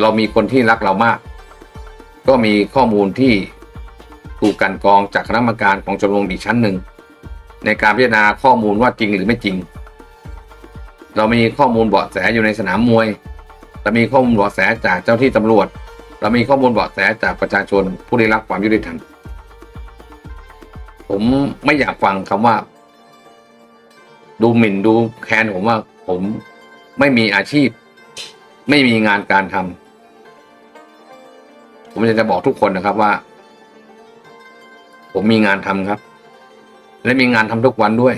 เรามีคนที่รักเรามาก ก็มีข้อมูลที่ถูกกันกองจากคณะกรรมการของชมรมอีกชั้นหนึ่ง ในการพิจารณาข้อมูลว่าจริงหรือไม่จริง เรามีข้อมูลเบาะแสอยู่ในสนามมวย เรามีข้อมูลเบาะแสจากเจ้าที่ตำรวจ เรามีข้อมูลเบาะแสจากประชาชนผู้ได้รับความยุติธรรมผมไม่อยากฟังคำว่า ดูหมิ่นดูแคลนผมว่าผมไม่มีอาชีพ ไม่มีงานการทำ ผมอยากจะบอกทุกคนนะครับว่า ผมมีงานทำครับ และมีงานทำทุกวันด้วย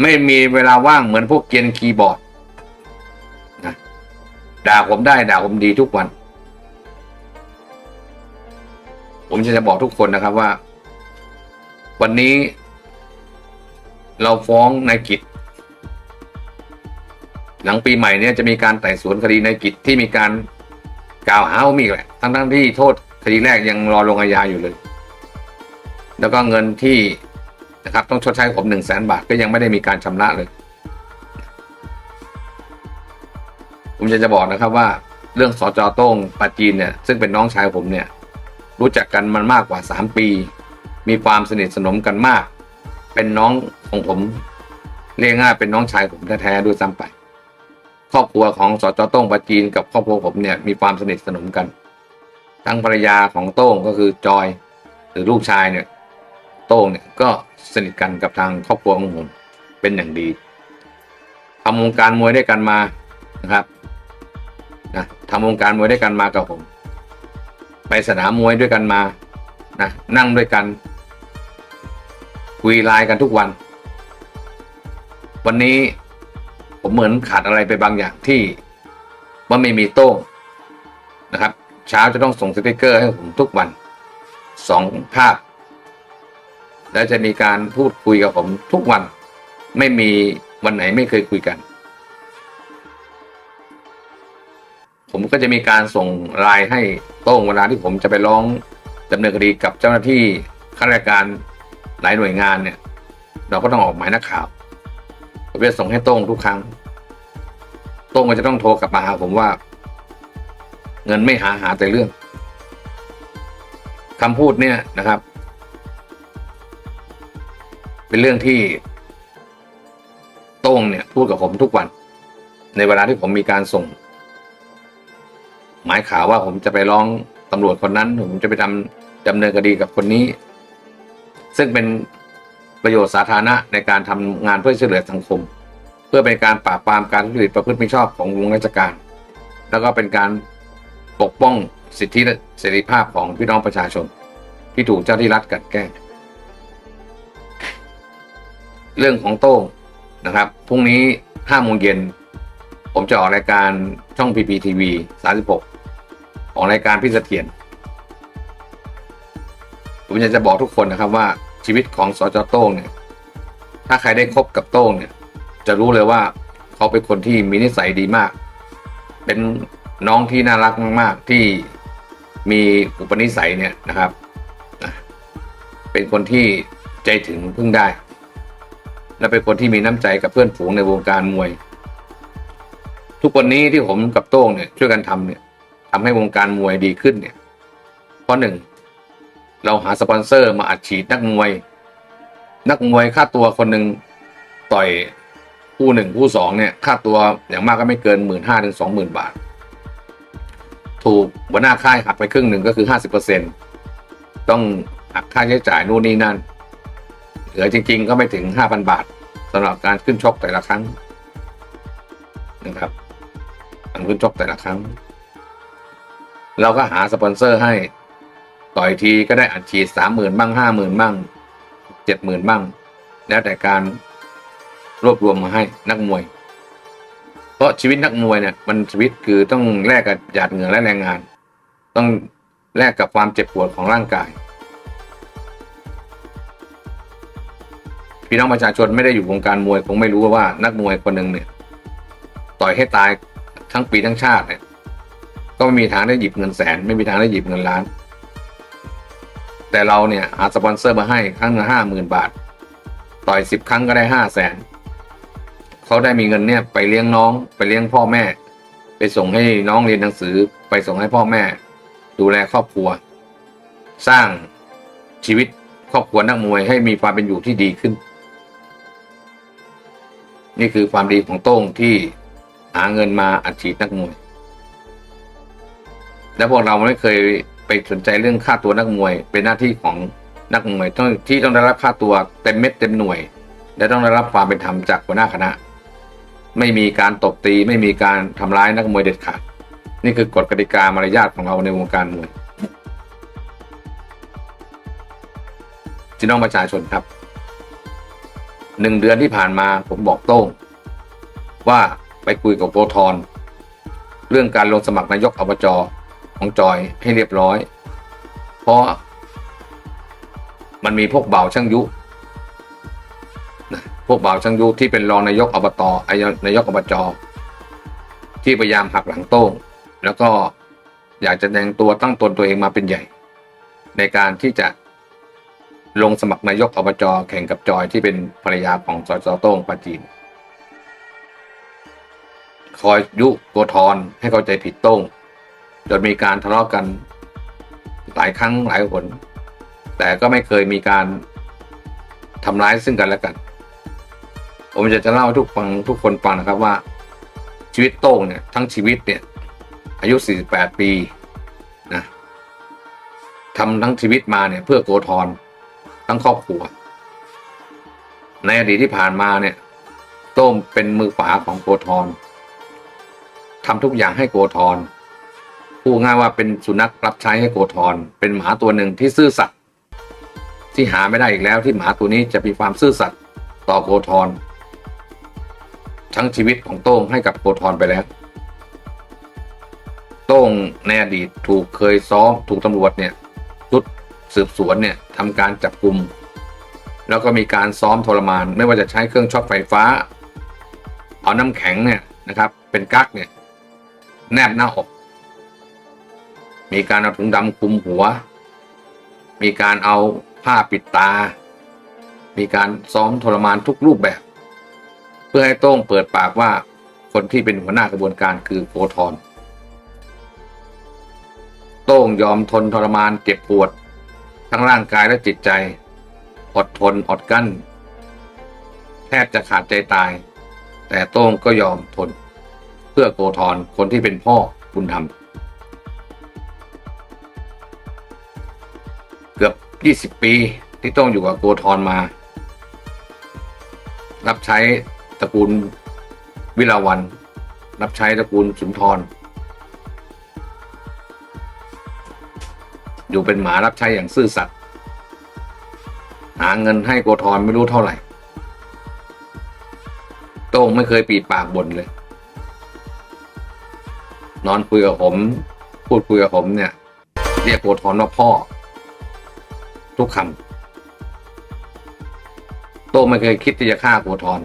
ไม่มีเวลาว่างเหมือนพวกเกียนคีย์บอร์ดนะด่าผมได้ด่าผมดีทุกวัน ผมจะจะบอกทุกคนนะครับว่า วันนี้ เราฟ้องนายกิจหลังปีใหม่เนี่ยจะมีการไต่สวนคดีนายกิจที่มีการ กล่าวหาว่ามีแหละทั้งทั้งๆที่โทษคดีแรกยังรอลงอาญาอยู่เลย แล้วก็เงินที่นะครับต้องชดใช้ผมหนึ่งแสนบาทก็ยังไม่ได้มีการชำระเลย ผมจะจะบอกนะครับว่าเรื่องสจโต้งปาจีนเนี่ยซึ่งเป็นน้องชายผมเนี่ย รู้จักกันมันมากกว่าสามปี มีความสนิทสนมกันมาก เป็นน้องของผมเรียกง่ายเป็นน้องชายผมแท้ๆด้วยซ้ำไป ครอบครัวของสจโต้งปาจีนกับครอบครัวผมเนี่ยมีความสนิทสนมกัน ทั้งภรรยาของโต้งก็คือจอย หรือลูกชายเนี่ยโต้งเนี่ยก็สนิทกันกับทางครอบครัวของผมเป็นอย่างดีทำวงการมวยด้วยกันมานะครับนะทำวงการมวยด้วยกันมากับผม ไปสนามมวยด้วยกันมานะนั่งด้วยกัน คุยไลน์กันทุกวัน วันนี้ ผมเหมือนขาดอะไรไปบางอย่างที่ว่าไม่มีโต้งนะครับ เช้าจะต้องส่งสติกเกอร์ให้ผมทุกวันสองภาพ และจะมีการพูดคุยกับผมทุกวัน ไม่มีวันไหนไม่เคยคุยกัน ผมก็จะมีการส่งไลน์ให้โต้งเวลาที่ผมจะไปร้องดำเนินคดีกับเจ้าหน้าที่ข้าราชการหลายหน่วยงานเนี่ย เราก็ต้องออกหมายนักข่าว ผมจะส่งให้โต้งทุกครั้ง โต้งก็จะต้องโทรกลับมาหาผมว่า เงินไม่หาหาแต่เรื่องคำพูดเนี่ยนะครับ เป็นเรื่องที่ โต้งเนี่ยพูดกับผมทุกวัน ในเวลาที่ผมมีการส่ง หมายข่าวว่าผมจะไปร้องตำรวจคนนั้น ผมจะไปทำดำเนินคดีกับคนนี้ ซึ่งเป็น ประโยชน์สาธารณะในการทำงานเพื่อช่วยเหลือสังคม เพื่อเป็นการปราบปรามการทุจริตประพฤติมิชอบของวงราชการ แล้วก็เป็นการปกป้องสิทธิและเสรีภาพของพี่น้องประชาชน ที่ถูกเจ้าที่รัฐกลันแกล้งเรื่องของโต้งนะครับพรุ่งนี้ห้าโมงเย็นผมจะออกรายการช่อง PPTV 36 ของรายการพิเสถียรผมอยากจะบอกทุกคนนะครับว่า ชีวิตของสจโต้งเนี่ย ถ้าใครได้คบกับโต้งเนี่ย จะรู้เลยว่าเขาเป็นคนที่มีนิสัยดีมาก เป็นน้องที่น่ารักมากๆที่มีอุปนิสัยเนี่ยนะครับ เป็นคนที่ใจถึงพึ่งได้ และเป็นคนที่มีน้ำใจกับเพื่อนฝูงในวงการมวย ทุกวันนี้ที่ผมกับโต้งเนี่ยช่วยกันทำเนี่ยทำให้วงการมวยดีขึ้นเนี่ยเพราะหนึ่ง เราหาสปอนเซอร์มาอัดฉีดนักมวย นักมวยค่าตัวคนหนึ่งต่อยคู่หนึ่งคู่สองเนี่ยค่าตัวอย่างมากก็ไม่เกินหมื่นห้าถึงสองหมื่นบาท ถูกหัวหน้าค่ายหักไปครึ่งหนึ่งก็คือห้าสิบเปอร์เซ็นต้องหักค่าใช้จ่ายนู่นนี่นั่น เหลือจริง ๆ ก็ไม่ถึงห้าพันบาทสำหรับการขึ้นชกแต่ละครั้งนะครับการขึ้นชกแต่ละครั้ง เราก็หาสปอนเซอร์ให้ ต่อยทีก็ได้อัดฉีดสามหมื่นบ้างห้าหมื่นบ้างเจ็ดหมื่นบ้าง แล้วแต่การรวบรวมมาให้นักมวย เพราะชีวิตนักมวยเนี่ย มันชีวิตคือต้องแลกกับหยาดเหงื่อและแรงงาน ต้องแลกกับความเจ็บปวดของร่างกาย พี่น้องประชาชนไม่ได้อยู่วงการมวยคงไม่รู้ว่านักมวยคนหนึ่งเนี่ย ต่อยให้ตายทั้งปีทั้งชาติเนี่ย ก็ไม่มีทางได้หยิบเงินแสน ไม่มีทางได้หยิบเงินล้าน แต่เราเนี่ยหาสปอนเซอร์มาให้ครั้งละห้าหมื่นบาท ต่อยสิบครั้งก็ได้ห้าแสนเขาได้มีเงินเนี่ยไปเลี้ยงน้องไปเลี้ยงพ่อแม่ ไปส่งให้น้องเรียนหนังสือไปส่งให้พ่อแม่ ดูแลครอบครัว สร้างชีวิตครอบครัวนักมวยให้มีความเป็นอยู่ที่ดีขึ้น นี่คือความดีของโต้งที่หาเงินมาอัดฉีดนักมวย และพวกเราไม่เคย สนใจเรื่องค่าตัวนักมวย เป็นหน้าที่ของนักมวยต้องที่ต้องได้รับค่าตัวเต็มเม็ดเต็มหน่วย และต้องได้รับความเป็นธรรมจากหัวหน้าคณะ ไม่มีการตบตีไม่มีการทำร้ายนักมวยเด็ดขาดนี่คือกฎกติกามารยาทของเราในวงการมวยพี่น้องประชาชนครับหนึ่งเดือนที่ผ่านมาผมบอกโต้งว่าไปคุยกับโกธรเรื่องการลงสมัครนายกอบจ ของจอยให้เรียบร้อย เพราะมันมีพวกเบาช่างยุ พวกเบาช่างยุที่เป็นรองนายกอบตอ้นายกอบจที่พยายามหักหลังโต้ง แล้วก็อยากจะแสดงตัวตั้งตนตัวเองมาเป็นใหญ่ ในการที่จะลงสมัครนายกอบจอแข่งกับจอยที่เป็นภรรยาของสจโต้งปาจีน คอยยุโกธรให้เข้าใจผิดโต้ง จนมีการทะเลาะกันหลายครั้งหลายหน แต่ก็ไม่เคยมีการทำร้ายซึ่งกันและกัน ผมจะจะเล่าให้ทุกฟังทุกคนฟังนะครับว่า ชีวิตโต้งเนี่ยทั้งชีวิตเนี่ย อายุ 48 ปีนะทำทั้งชีวิตมาเนี่ย เพื่อโกธรทั้งครอบครัว ในอดีตที่ผ่านมาเนี่ย โต้งเป็นมือขวาของโกธรทำทุกอย่างให้โกธร พูดง่ายว่าเป็นสุนัขรับใช้ให้โกธรเป็นหมาตัวหนึ่งที่ซื่อสัตย์ที่หาไม่ได้อีกแล้วที่หมาตัวนี้จะมีความซื่อสัตย์ต่อโกธรทั้งชีวิตของโต้งให้กับโกธรไปแล้ว โต้งในอดีตถูกเคยซ้อมถูกตำรวจเนี่ยชุดสืบสวนเนี่ยทำการจับกลุ่มแล้วก็มีการซ้อมทรมาน ไม่ว่าจะใช้เครื่องช็อตไฟฟ้า เอาน้ำแข็งเนี่ยนะครับ เป็นกั๊กเนี่ยแนบหน้าอก มีการเอาถุงดำคลุมหัว มีการเอาผ้าปิดตา มีการซ้อมทรมานทุกรูปแบบ เพื่อให้โต้งเปิดปากว่าคนที่เป็นหัวหน้ากระบวนการคือโกธรโต้งยอมทนทรมานเจ็บปวด ทั้งร่างกายและจิตใจ อดทนอดกั้น แทบจะขาดใจตาย แต่โต้งก็ยอมทน เพื่อโกธรคนที่เป็นพ่อบุญธรรม เกือบ20ปีที่ต้องอยู่กับโกธรมา รับใช้ตระกูลวิลาวัน รับใช้ตระกูลสุนทร อยู่เป็นหมารับใช้อย่างซื่อสัตย์หาเงินให้โกธรไม่รู้เท่าไหร่ โต้งไม่เคยปีปากบ่นเลย นอนคุยกับผม พูดคุยกับผมเนี่ย เรียกโกธรว่าพ่อ ทุกคำโต้ไม่เคยคิดที่จะฆ่าโกธร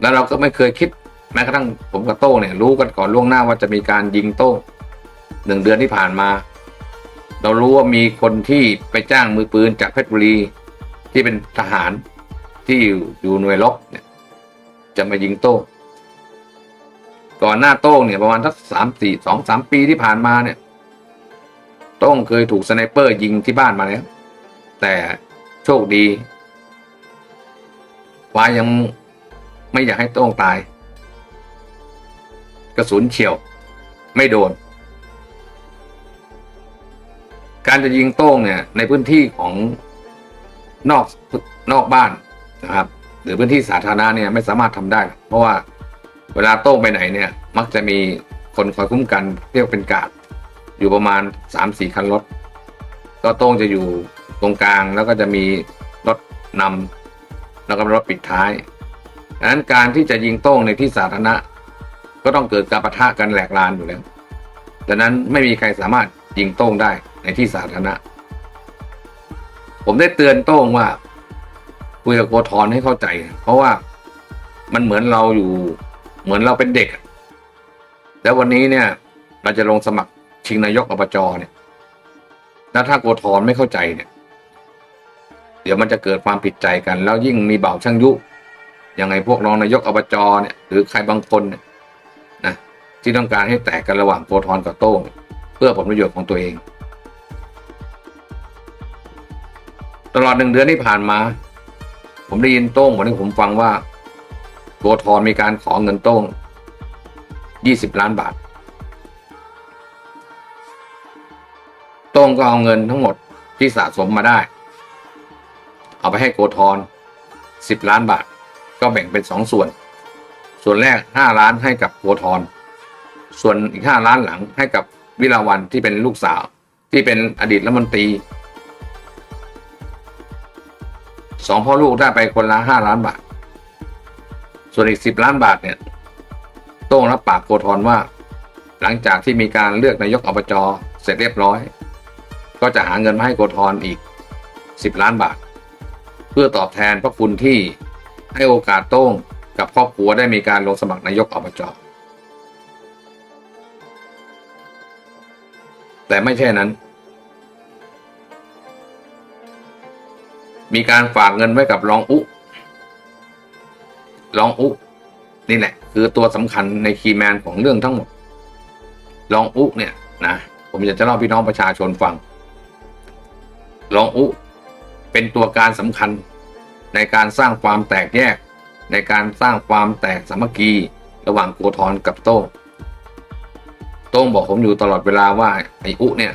แล้วเราก็ไม่เคยคิดแม้กระทั่งผมกับโต้เนี่ยรู้กันก่อนล่วงหน้าว่าจะมีการยิงโต้หนึ่งเดือนที่ผ่านมา เรารู้ว่ามีคนที่ไปจ้างมือปืนจากเพชรบุรีที่เป็นทหารที่อยู่อยู่หน่วยรบเนี่ยจะมายิงโต้ก่อนหน้าโต้งเนี่ยประมาณสักสามสี่สองสามปีที่ผ่านมาเนี่ย ต้องเคยถูกสไนเปอร์ยิงที่บ้านมาแล้ว แต่โชคดีวายังไม่อยากให้ต้องตาย กระสุนเฉียว ไม่โดน การจะยิงโต้งเนี่ย ในพื้นที่ของนอกนอกบ้านนะครับ หรือพื้นที่สาธารณะเนี่ยไม่สามารถทำได้ เพราะว่าเวลาโต้งไปไหนเนี่ย มักจะมีคนคอยคุ้มกันเรียกเป็นกาด อยู่ประมาณสามสี่คันรถ ก็โต้งจะอยู่ตรงกลางแล้วก็จะมีรถนำแล้วก็รถปิดท้ายดังนั้นการที่จะยิงโต้งในที่สาธารณะ ก็ต้องเกิดการปะทะกันแหลกลานอยู่แล้วดังนั้นไม่มีใครสามารถยิงโต้งได้ในที่สาธารณะ ผมได้เตือนโต้งว่าคุยกับโกธรให้เข้าใจ เพราะว่ามันเหมือนเราอยู่เหมือนเราเป็นเด็ก แล้ววันนี้เนี่ย เราจะลงสมัคร ชิงนายกอบจเนี่ย แล้วถ้าโกธรไม่เข้าใจเนี่ย เดี๋ยวมันจะเกิดความผิดใจกัน แล้วยิ่งมีเบาช่างยุยังไงพวกรองนายกอบจเนี่ยหรือใครบางคนเนี่ยที่ต้องการให้แตกกันระหว่างโกธรกับโต้งเพื่อผลประโยชน์ของตัวเอง ตลอดหนึ่งเดือนที่ผ่านมา ผมได้ยินโต้งวันนี้ผมฟังว่าโกธรมีการขอเงินโต้งยี่สิบล้านบาท โต้งก็เอาเงินทั้งหมดที่สะสมมาได้ เอาไปให้โกธรสิบล้านบาท ก็แบ่งเป็นสองส่วน ส่วนแรกห้าล้านให้กับโกธรส่วนอีกห้าล้านหลังให้กับวิลาวันที่เป็นลูกสาว ที่เป็นอดีตรัฐมนตรีสองพ่อลูกได้ไปคนละห้าล้านบาท ส่วนอีกสิบล้านบาทเนี่ย โต้งรับปากโกธรว่า หลังจากที่มีการเลือกนายกอบจเสร็จเรียบร้อย ก็จะหาเงินมาให้โกธรอีกสิบล้านบาท เพื่อตอบแทนพระคุณที่ให้โอกาสโต้งกับครอบครัวได้มีการลงสมัครนายกอบจแต่ไม่ใช่นั้น มีการฝากเงินไว้กับรองอุรองอุนี่แหละ คือตัวสำคัญในคีย์แมนของเรื่องทั้งหมดรองอุเนี่ยนะผมอยากจะเล่าพี่น้องประชาชนฟัง รองอุเป็นตัวการสำคัญ ในการสร้างความแตกแยก ในการสร้างความแตกสามัคคีระหว่างโกธรกับโต้งโต้งบอกผมอยู่ตลอดเวลาว่าไอ้อุเนี่ย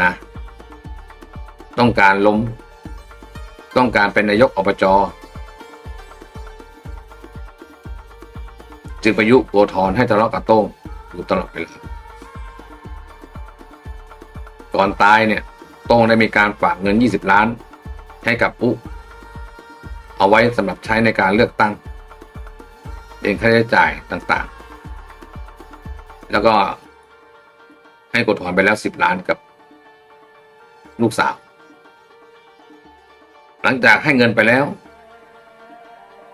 นะ ต้องการล้ม ต้องการเป็นนายกอบจจึงประยุโกธรให้ทะเลาะกับโต้งอยู่ตลอดเวลาก่อนตายเนี่ย ต้งได้มีการฝากเงิน 20 ล้าน ให้กับอุเอาไว้สำหรับใช้ในการเลือกตั้ง เป็นค่าใช้จ่ายต่างๆ แล้วก็ให้กดถอนไปแล้ว 10 ล้านกับลูกสาว หลังจากให้เงินไปแล้ว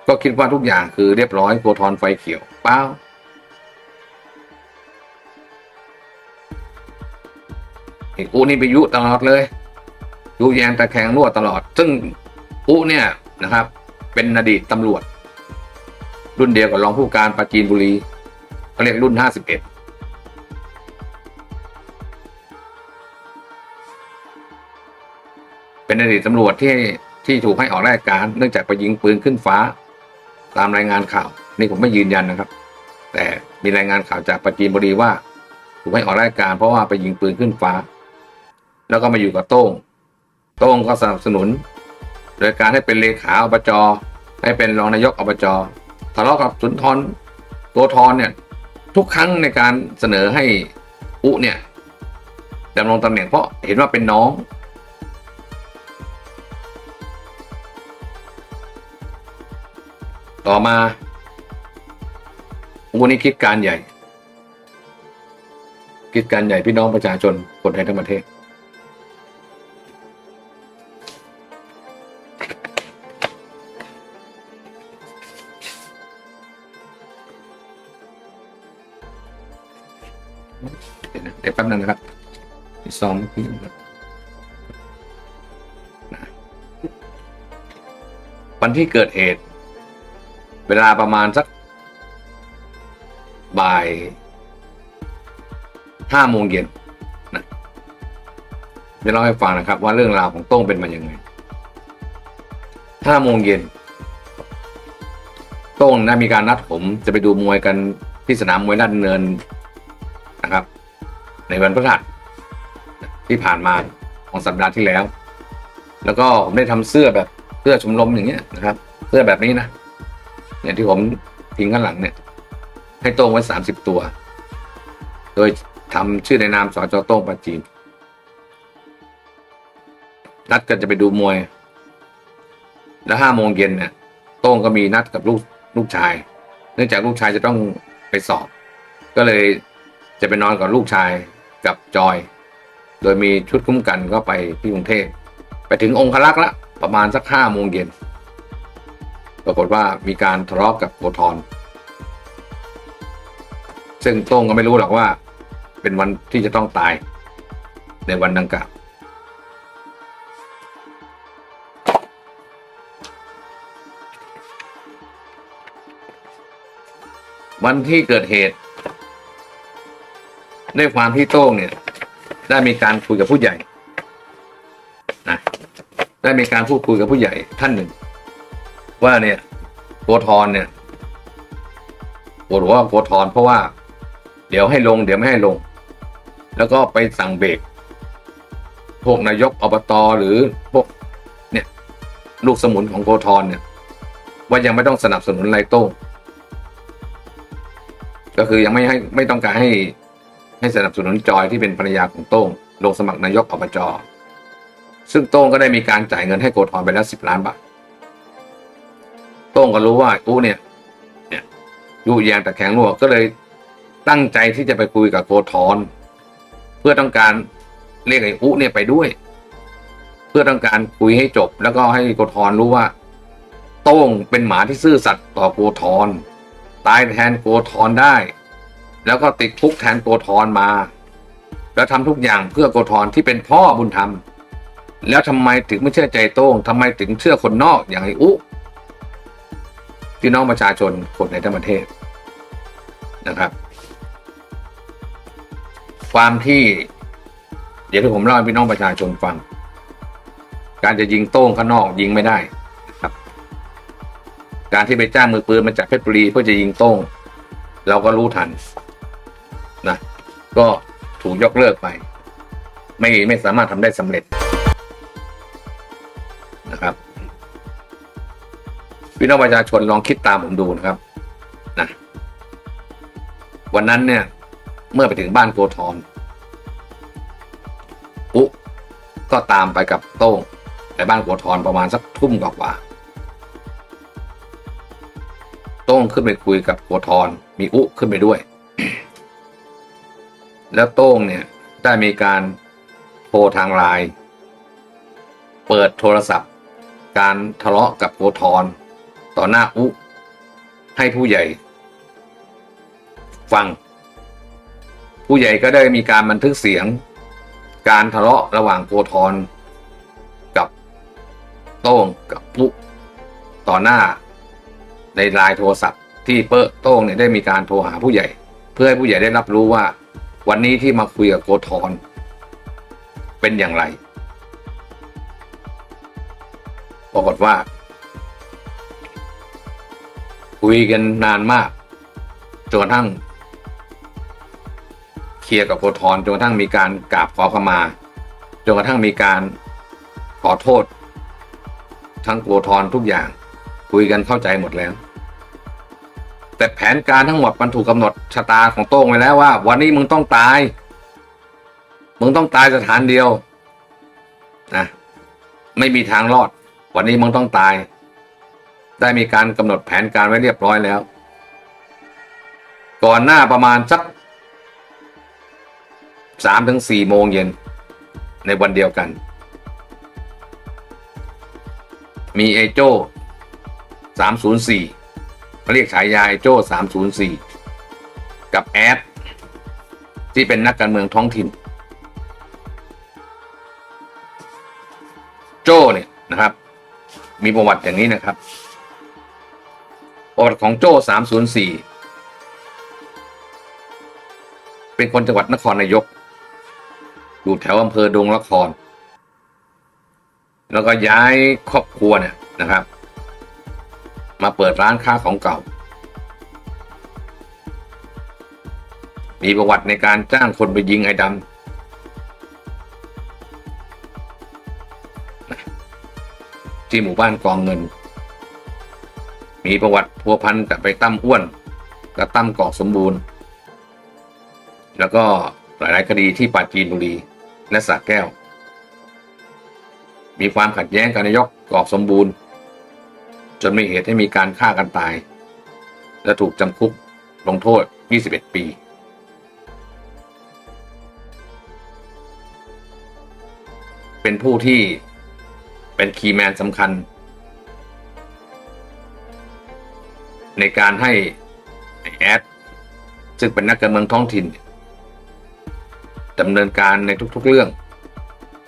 ก็คิดว่าทุกอย่างคือเรียบร้อยโกธรไฟเขียวเป้า ไอ้อูนี่ไปยุตลอดเลยยุแยงตะแคงรั่วตลอด ซึ่งอูเนี่ยนะครับ เป็นอดีตตำรวจ รุ่นเดียวกับรองผู้การปราจีนบุรีเขาเรียกรุ่นห้าสิบเอ็ดเป็นอดีตตำรวจที่ที่ถูกให้ออกราชการเนื่องจากไปยิงปืนขึ้นฟ้า ตามรายงานข่าว นี่ผมไม่ยืนยันนะครับ แต่มีรายงานข่าวจากปราจีนบุรีว่าถูกให้ออกราชการเพราะว่าไปยิงปืนขึ้นฟ้า แล้วก็มาอยู่กับโต้ง โต้งก็สนับสนุน โดยการให้เป็นเลขาอบจให้เป็นรองนายกอบจทะเลาะกับสุนทรโกธรเนี่ยทุกครั้งในการเสนอให้อุเนี่ยดำรงตำแหน่งเพราะเห็นว่าเป็นน้อง ต่อมาอุนี่คิดการใหญ่ คิดการใหญ่พี่น้องประชาชนคนไทยทั้งประเทศ วันที่เกิดเหตุ เวลาประมาณสัก บ่ายห้าโมงเย็นนะจะเล่าให้ฟังนะครับ ว่าเรื่องราวของโต้งเป็นมาอย่างไงห้าโมงเย็นโต้งได้มีการนัดผมจะไปดูมวยกันที่สนามมวยลาดเนินนะครับ ในวันพฤหัสที่ผ่านมาของสัปดาห์ที่แล้ว แล้วก็ผมได้ทำเสื้อแบบ เสื้อชมรมอย่างเงี้ยนะครับ เสื้อแบบนี้นะเนี่ยที่ผมทิ้งข้างหลังเนี่ย ให้โต้งไว้สามสิบตัว โดยทำชื่อในนามสจโต้งปาจีนนัดกันจะไปดูมวย แล้วห้าโมงเย็นเนี่ย โต้งก็มีนัดกับลูกลูกชาย เนื่องจากลูกชายจะต้องไปสอบ ก็เลยจะไปนอนกับลูกชายกับจอย โดยมีชุดคุ้มกันก็ไปที่กรุงเทพไปถึงองคลักษ์ละ ประมาณสักห้าโมงเย็นปรากฏว่ามีการทะเลาะกับโกธรซึ่งโต้งก็ไม่รู้หรอกว่า เป็นวันที่จะต้องตายในวันดังกล่าววันที่เกิดเหตุด้วยความที่โต้งเนี่ย ได้มีการคุยกับผู้ใหญ่ ได้มีการพูดคุยกับผู้ใหญ่ท่านหนึ่ง ว่าเนี่ยโกธรเนี่ยปวดหัวโกธรเพราะว่า เดี๋ยวให้ลง เดี๋ยวไม่ให้ลง แล้วก็ไปสั่งเบรกพวกนายกอบตหรือพวกเนี่ย ลูกสมุนของโกธรเนี่ย ว่ายังไม่ต้องสนับสนุนไรโต้งก็คือยังไม่ให้ไม่ต้องการให้ให้สนับสนุนจอยที่เป็นภรรยาของโต้งลงสมัครนายกอบจ ซึ่งโต้งก็ได้มีการจ่ายเงินให้โกธรไปแล้วสิบล้านบาท โต้งก็รู้ว่าอู้เนี่ย เนี่ยยุแยงแต่แข็งรั่วก็เลยตั้งใจที่จะไปคุยกับโกธรเพื่อต้องการเรียกไอ้อู้เนี่ยไปด้วย เพื่อต้องการคุยให้จบ แล้วก็ให้โกธรรู้ว่า โต้งเป็นหมาที่ซื่อสัตย์ต่อโกธรตายแทนโกธรได้ แล้วก็ติดคุกแทนโกธรมา แล้วทำทุกอย่างเพื่อโกธรที่เป็นพ่อบุญธรรม แล้วทำไมถึงไม่เชื่อใจโต้งทำไมถึงเชื่อคนนอกอย่างไอ้อุ๊พี่น้องประชาชนคนในทั้งประเทศนะครับ ความที่ เดี๋ยวที่ผมเล่าให้พี่น้องประชาชนฟัง การจะยิงโต้งข้างนอกยิงไม่ได้ครับ การที่ไปจ้างมือปืนมาจากเพชรบุรีเพื่อจะยิงโต้งเราก็รู้ทันนะก็ถูกยกเลิกไป ไม่ไม่สามารถทำได้สำเร็จ นะครับพี่น้องประชาชนลองคิดตามผมดูนะครับนะวันนั้นเนี่ย เมื่อไปถึงบ้านโกธรปุ๊ก็ตามไปกับโต้งไปบ้านโกธรประมาณสักทุ่มกว่าโต้งขึ้นไปคุยกับโกธรมีอุขึ้นไปด้วย แล้วโต้งเนี่ยได้มีการโทรทางไลน์เปิดโทรศัพท์ การทะเลาะกับโกธรต่อหน้าอุ ให้ผู้ใหญ่ ฟัง ผู้ใหญ่ก็ได้มีการบันทึกเสียง การทะเลาะระหว่างโกธรกับโต้งกับอุต่อหน้า ในไลน์โทรศัพท์ ที่เปิ้โต้งเนี่ยได้มีการโทรหาผู้ใหญ่ เพื่อให้ผู้ใหญ่ได้รับรู้ว่า วันนี้ที่มาคุยกับโกธรเป็นอย่างไร ปรากฏว่า คุยกันนานมากจนกระทั่งเคลียร์กับโกธรจนกระทั่งมีการกราบขอขมาจนกระทั่งมีการขอโทษ ทั้งโกธรทุกอย่าง คุยกันเข้าใจหมดแล้ว แต่แผนการทั้งหมดมันถูกกำหนดชะตาของโต้งไว้แล้วว่า วันนี้มึงต้องตาย มึงต้องตายสถานเดียวนะไม่มีทางรอด วันนี้มึงต้องตาย ได้มีการกำหนดแผนการไว้เรียบร้อยแล้ว ก่อนหน้าประมาณสักสามถึงสี่โมงเย็นในวันเดียวกัน มีไอโจ้สามศูนย์สี่เขาเรียกฉายาไอโจ้สามศูนย์สี่กับแอดที่เป็นนักการเมืองท้องถิ่น มีประวัติอย่างนี้นะครับ ประวัติของโจ้สามศูนย์สี่เป็นคนจังหวัดนครนายก อยู่แถวอำเภอดงละคร แล้วก็ย้ายครอบครัวเนี่ยนะครับ มาเปิดร้านค้าของเก่า มีประวัติในการจ้างคนไปยิงไอ้ดำ ที่หมู่บ้านกองเงิน มีประวัติพัวพันกับไปตั้มอ้วนกับตั้มกอกสมบูรณ์ แล้วก็หลาย ๆ คดีที่ปราจีนบุรีและสระแก้ว มีความขัดแย้งกับนายกกอกสมบูรณ์ จนมีเหตุให้มีการฆ่ากันตาย และถูกจำคุกลงโทษ 21 ปีเป็นผู้ที่ เป็นคีย์แมนสำคัญ ในการให้แอด ซึ่งเป็นนักการเมืองท้องถิ่นดำเนินการในทุกๆเรื่อง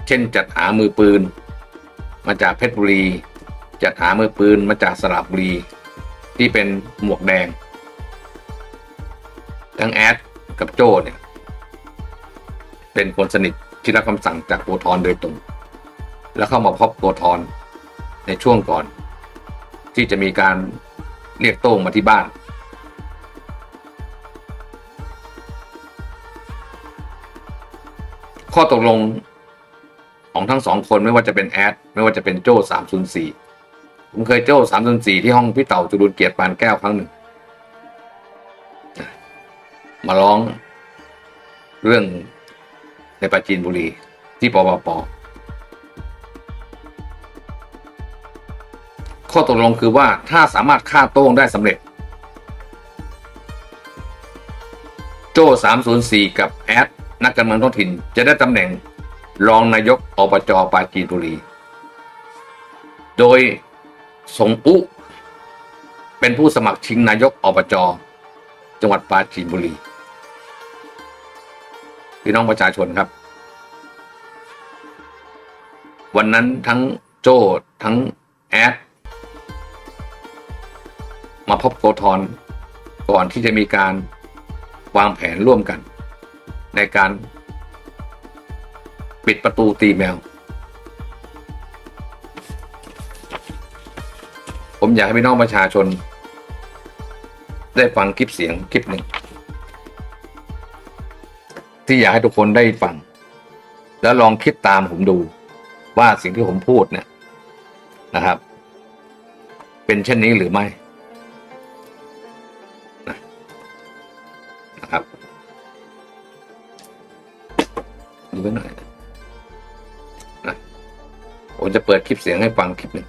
เช่นจัดหามือปืน มาจากเพชรบุรี จัดหามือปืนมาจากสระบุรี ที่เป็นหมวกแดง ทั้งแอดกับโจ้เนี่ย เป็นคนสนิทที่รับคำสั่งจากโกธรโดยตรง แล้วเข้ามาพบโกธรในช่วงก่อน ที่จะมีการเรียกโต้งมาที่บ้าน ข้อตกลงของทั้งสองคนไม่ว่าจะเป็นแอด ไม่ว่าจะเป็นโจ้สามศูนย์สี่ผมเคยโจ้สามศูนย์สี่ที่ห้องพี่เต่าจุลุนเกียรติปานแก้วครั้งหนึ่ง มาร้องเรื่องในปราจีนบุรีที่ปปป ข้อตกลงคือว่าถ้าสามารถฆ่าโต้งได้สำเร็จ โจ้ 304 กับแอดนักการเมืองท้องถิ่น จะได้ตำแหน่งรองนายกอบจปราจีนบุรี โดยสงอุ เป็นผู้สมัครชิงนายกอบจจังหวัดปราจีนบุรีพี่น้องประชาชนครับ วันนั้นทั้งโจ้ทั้งแอด มาพบโกธรก่อนที่จะมีการวางแผนร่วมกัน ในการ ปิดประตูตีแมว ผมอยากให้พี่น้องประชาชน ได้ฟังคลิปเสียงคลิปหนึ่ง ที่อยากให้ทุกคนได้ฟัง แล้วลองคิดตามผมดูว่าสิ่งที่ผมพูดเนี่ยนะครับ เป็นเช่นนี้หรือไม่ ปิดคลิปเสียงให้ฟังคลิปหนึ่ง